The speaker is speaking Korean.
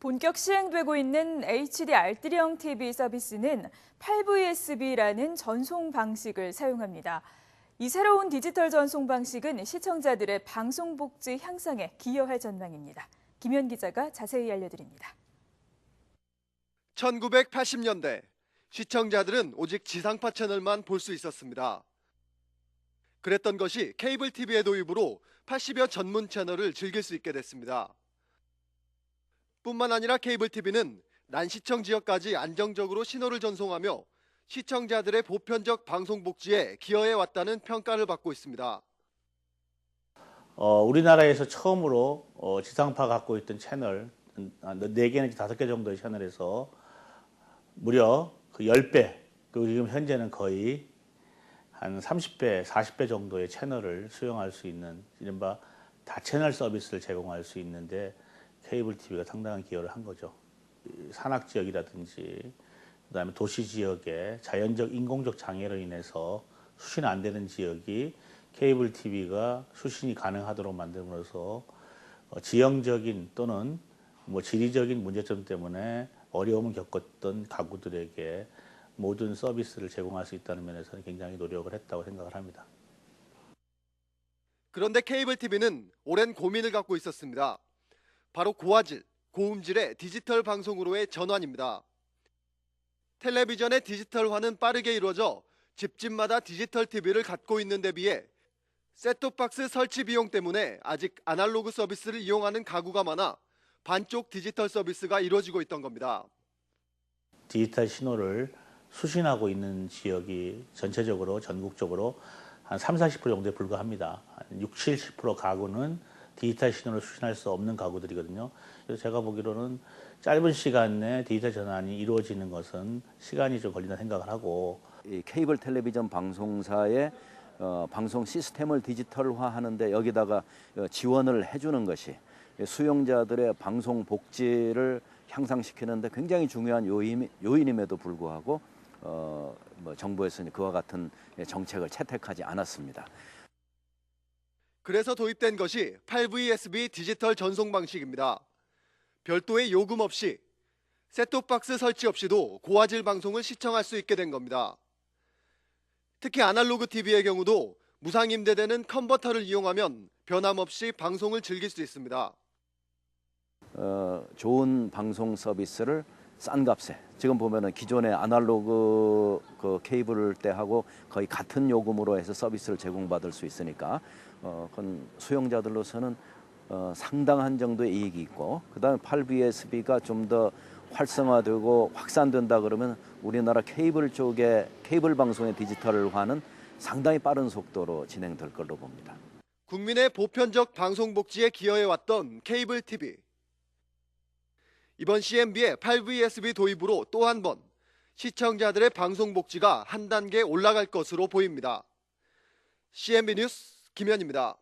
본격 시행되고 있는 HD 알뜰형 TV 서비스는 8VSB라는 전송 방식을 사용합니다. 이 새로운 디지털 전송 방식은 시청자들의 방송 복지 향상에 기여할 전망입니다. 김현 기자가 자세히 알려드립니다. 1980년대 시청자들은 오직 지상파 채널만 볼 수 있었습니다. 그랬던 것이 케이블 TV의 도입으로 80여 전문 채널을 즐길 수 있게 됐습니다. 뿐만 아니라 케이블 TV는 난시청 지역까지 안정적으로 신호를 전송하며 시청자들의 보편적 방송 복지에 기여해 왔다는 평가를 받고 있습니다. 어, 우리나라에서 처음으로 어, 지상파 갖고 있던 채널 아, 네 개는 다섯 개 정도의 채널에서 무려 그 10배 그리고 지금 현재는 거의 한 30배, 40배 정도의 채널을 수용할 수 있는 이른바 다채널 서비스를 제공할 수 있는데 케이블 TV가 상당한 기여를 한 거죠. 이 산악 지역이라든지 그다음에 도시 지역에 자연적 인공적 장애로 인해서 수신 안 되는 지역이 케이블 TV가 수신이 가능하도록 만듦으로써 어, 지형적인 또는 뭐 지리적인 문제점 때문에 어려움을 겪었던 가구들에게 모든 서비스를 제공할 수 있다는 면에서는 굉장히 노력을 했다고 생각을 합니다. 그런데 케이블 TV는 오랜 고민을 갖고 있었습니다. 바로 고화질, 고음질의 디지털 방송으로의 전환입니다. 텔레비전의 디지털화는 빠르게 이루어져 집집마다 디지털 TV를 갖고 있는 데 비해 셋톱박스 설치 비용 때문에 아직 아날로그 서비스를 이용하는 가구가 많아 반쪽 디지털 서비스가 이루어지고 있던 겁니다. 디지털 신호를 수신하고 있는 지역이 전체적으로 전국적으로 한 3, 40% 정도에 불과합니다. 한 6, 70% 가구는 디지털 신호를 수신할 수 없는 가구들이거든요. 그래서 제가 보기로는 짧은 시간 내에 디지털 전환이 이루어지는 것은 시간이 좀 걸린다 생각을 하고 이 케이블 텔레비전 방송사의 어, 방송 시스템을 디지털화하는데 여기다가 어, 지원을 해주는 것이 수용자들의 방송 복지를 향상시키는데 굉장히 중요한 요인, 요인임에도 불구하고 어, 뭐 정부에서는 그와 같은 정책을 채택하지 않았습니다. 그래서 도입된 것이 8VSB 디지털 전송 방식입니다. 별도의 요금 없이 셋톱박스 설치 없이도 고화질 방송을 시청할 수 있게 된 겁니다. 특히 아날로그 TV의 경우도 무상 임대되는 컨버터를 이용하면 변함없이 방송을 즐길 수 있습니다. 어, 좋은 방송 서비스를 싼 값에 지금 보면은 기존의 아날로그 그 케이블 때하고 거의 같은 요금으로 해서 서비스를 제공받을 수 있으니까 어, 그건 수용자들로서는 어, 상당한 정도의 이익이 있고 그다음에 8BSB가 좀 더 활성화되고 확산된다 그러면 우리나라 케이블 쪽에 케이블 방송의 디지털화는 상당히 빠른 속도로 진행될 걸로 봅니다. 국민의 보편적 방송 복지에 기여해 왔던 케이블 TV. 이번 CMB의 8VSB 도입으로 또 한 번 시청자들의 방송 복지가 한 단계 올라갈 것으로 보입니다. CMB 뉴스 김현입니다.